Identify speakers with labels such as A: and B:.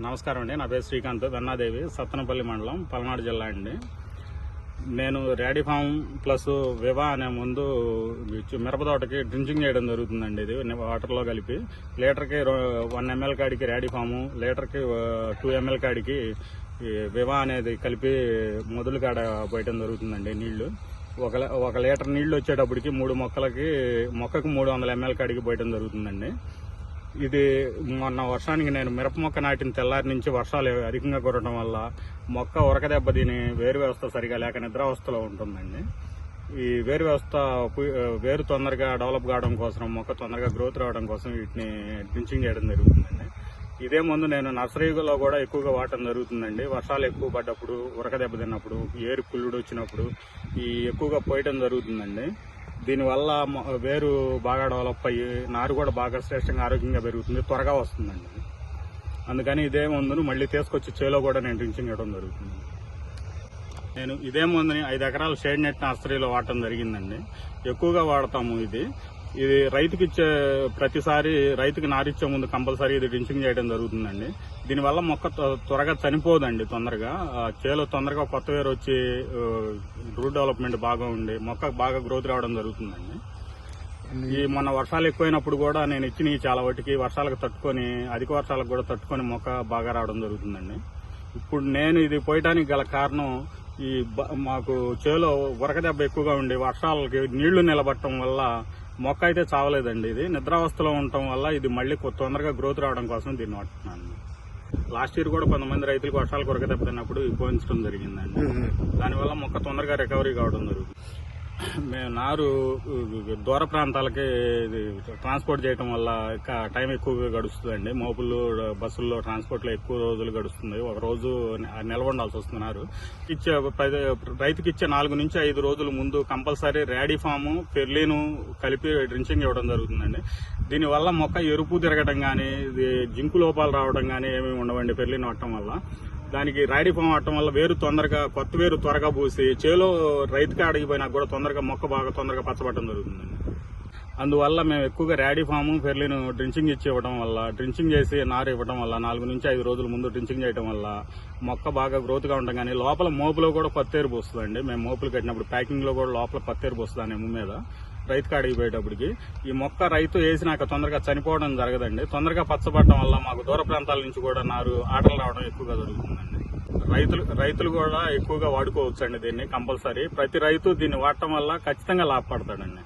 A: నమస్కారం అండి. నా పేరు శ్రీకాంత్ వెన్నాదేవి సత్తనపల్లి మండలం పల్నాడు జిల్లా అండి. నేను ర్యాడీ ఫామ్ ప్లస్ వివా అనే ముందు మిరపతోటకి మిరప తోటకి డ్రింకింగ్ చేయడం జరుగుతుందండి ఇది వాటర్లో కలిపి. లీటర్కి రో- వన్ ఎంఎల్ కాడికి ర్యాడీ ఫాము లీటర్కి టూ ఎంఎల్ కాడికి వివా అనేది కలిపి మొదలు కాడ పోయటం జరుగుతుందండి నీళ్ళు. ఒక ఒక లీటర్ నీళ్ళు వచ్చేటప్పటికి మూడు మొక్కలకి మొక్కకు మూడు వందల ఎంఎల్ కాడికి పోయటం జరుగుతుందండి. ఇది మొన్న వర్షానికి నేను మిరప మొక్క నాటిన తెల్లారి నుంచి వర్షాలు అధికంగా కురవడం వల్ల మొక్క ఉరక దెబ్బతిని వేరు వ్యవస్థ సరిగా లేక నిద్రావస్థలో ఉంటుందండి. ఈ వేరు వ్యవస్థ వేరు తొందరగా డెవలప్ కావడం కోసం మొక్క తొందరగా గ్రోత్ రావడం కోసం వీటిని డ్రించింగ్ చేయడం జరుగుతుందండి. ఇదే ముందు నేను నర్సరీలో కూడా ఎక్కువగా వాడటం జరుగుతుందండి. వర్షాలు ఎక్కువ పడ్డప్పుడు ఉరక దెబ్బ తిన్నప్పుడు ఏరు కుళ్ళుడు వచ్చినప్పుడు ఈ ఎక్కువగా పోయటం జరుగుతుందండి. దీనివల్ల వేరు బాగా డెవలప్ అయ్యి నారు కూడా బాగా శ్రేష్టంగా ఆరోగ్యంగా పెరుగుతుంది త్వరగా వస్తుందండి అందుకని ఇదే మందును మళ్ళీ తీసుకొచ్చి చేలో కూడా నేను డ్రించింగ్ ఇవ్వడం జరుగుతుంది. నేను ఇదే మందుని ఐదు ఎకరాల షేడ్ నెట్ నర్సరీలో వాడటం జరిగిందండి. ఎక్కువగా వాడతాము ఇది. ఇది రైతుకి ఇచ్చే ప్రతిసారి రైతుకి నారిచ్చే ముందు కంపల్సరీ ఇది డ్రించింగ్ చేయడం జరుగుతుందండి. దీనివల్ల మొక్క త్వ- త్వరగా చనిపోదండి తొందరగా. చేలో తొందరగా కొత్త వేరు వచ్చి రూట్ డెవలప్మెంట్ బాగా ఉండి మొక్క బాగా గ్రోత్ రావడం జరుగుతుందండి. ఈ మొన్న వర్షాలు ఎక్కువైనప్పుడు కూడా నేను ఇచ్చిన చాలా వాటికి వర్షాలకు తట్టుకొని అధిక వర్షాలకు కూడా తట్టుకొని మొక్క బాగా రావడం జరుగుతుందండి. ఇప్పుడు నేను ఇది పోయటానికి గల కారణం ఈ బ- మాకు చేలో ఉరక దెబ్బ ఎక్కువగా ఉండి వర్షాలకి నీళ్ళు నిలబట్టడం వల్ల మొక్క అయితే చావలేదండి ఇది. నిద్రావస్థలో ఉండటం వల్ల ఇది మళ్ళీ కొ- తొందరగా గ్రోత్ రావడం కోసం దీన్ని వాడుతున్నాను. లాస్ట్ ఇయర్ కూడా కొంతమంది రైతులకు వర్షాలు కొరక దెబ్బతిన్నప్పుడు ఇది పోయించడం జరిగిందండి దానివల్ల మొక్క తొందరగా రికవరీ కావడం జరుగుతుంది. మేము నారు దూర ప్రాంతాలకి ట్రాన్స్పోర్ట్ చేయటం వల్ల ఇంకా టైం ఎక్కువగా గడుస్తుందండి. మోపులు బస్సుల్లో ట్రాన్స్పోర్ట్లో ఎక్కువ రోజులు గడుస్తుంది. ఒక రోజు నిలబడాల్సి ఉండాల్సి వస్తుంది నారు. ఇచ్చే రైతుకి ఇచ్చే నాలుగు నుంచి ఐదు రోజుల ముందు కంపల్సరీ ర్యాడీ ఫాము పెర్లీను కలిపి డ్రించింగ్ ఇవ్వడం జరుగుతుందండి. దీనివల్ల మొక్క ఎరుపు తిరగడం కానీ ఇది జింకు లోపాలు రావడం కానీ ఏమీ ఉండవండి పెర్లీన్ వాడటం వల్ల. దానికి రాయడి ఫామ్ ఆడటం వల్ల వేరు తొందరగా కొత్త వేరు త్వరగా పూసి చేలో రైతుకి అడిగిపోయినా కూడా తొందరగా మొక్క బాగా తొందరగా పచ్చబట్టడం జరుగుతుందండి. అందువల్ల మేము ఎక్కువగా ర్యాడీ ఫాము ఫెర్లిన్ డ్రించింగ్ ఇచ్చి ఇవ్వడం వల్ల డ్రించింగ్ చేసి నారు ఇవ్వడం వల్ల నాలుగు నుంచి ఐదు రోజుల ముందు డ్రించింగ్ చేయడం వల్ల మొక్క బాగా గ్రోత్గా ఉండడం కానీ లోపల మోపులో కూడా పత్తేరు పోస్తుందండి. మేము మోపులు కట్టినప్పుడు ప్యాకింగ్లో కూడా లోపల పత్తేరు పోస్తుంది ఆ మీద. రైతు కాడికి పోయేటప్పటికి ఈ మొక్క రైతు వేసినాక తొందరగా చనిపోవడం జరగదండి. తొందరగా పచ్చబడటం వల్ల మాకు దూర ప్రాంతాల నుంచి కూడా నారు ఆటలు రావడం ఎక్కువగా జరుగుతుందండి. రైతులు రైతులు కూడా ఎక్కువగా వాడుకోవచ్చు అండి దీన్ని కంపల్సరీ. ప్రతి రైతు దీన్ని వాడటం వల్ల ఖచ్చితంగా లాభపడతాడండి.